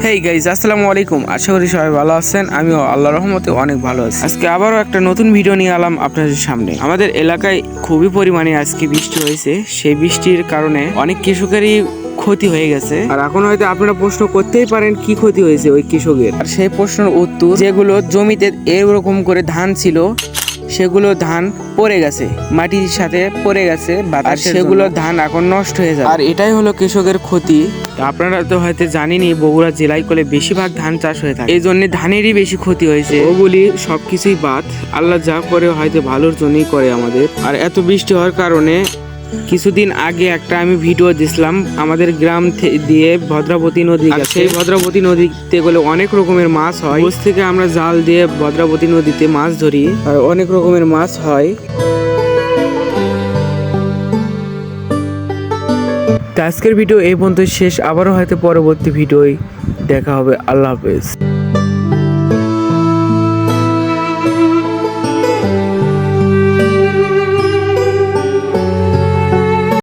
Hey guys আসসালামু আলাইকুম। আশা করি সবাই ভালো আছেন। আমিও আল্লাহ রহমতে অনেক ভালো আছি। আজকে আবারও একটা নতুন ভিডিও নিয়ে এলাম আপনাদের সামনে। আমাদের এলাকায় খুবই পরিমাণে আজকে বৃষ্টি হয়েছে। সেই বৃষ্টির কারণে অনেক কৃষকেরই ক্ষতি হয়ে গেছে। আর এখন হয়তো আপনারা প্রশ্ন করতেই পারেন, কি ক্ষতি হয়েছে ওই কৃষকের? আর সেই প্রশ্নের উত্তর, যেগুলো জমিতে এরকম করে ধান ছিল সেগুলো ধান পড়ে গেছে মাটির সাথে পড়ে গেছে আর সেগুলো ধান এখন নষ্ট হয়ে যায় আর এটাই হলো কৃষকের ক্ষতি। আপনারা তো হয়তো জানেনই বগুড়া জেলায় কলে বেশিরভাগ ধান চাষ হয়ে থাকে। এই জন্য ধানেরই বেশি ক্ষতি হয়েছে। ওগুলি সবকিছুই বাদ। আল্লাহ যা করে হয়তো ভালোর জন্যই করে আমাদের। আর এত বৃষ্টি হওয়ার কারণে কিছুদিন আগে একটা আমি ভিডিও দিছিলাম আমাদের গ্রাম দিয়ে ভদ্রাবতী নদী গেছে। সেই ভদ্রাবতী নদীতে গেলে অনেক রকমের মাছ হয়। বুঝ থেকে আমরা জাল দিয়ে ভদ্রাবতী নদীতে মাছ ধরি। আর অনেক রকমের মাছ হয়। আজকের ভিডিও এই পর্যন্ত শেষ। আবারও হয়তো পরবর্তী ভিডিওয় দেখা হবে। আল্লাহ হাফেজ।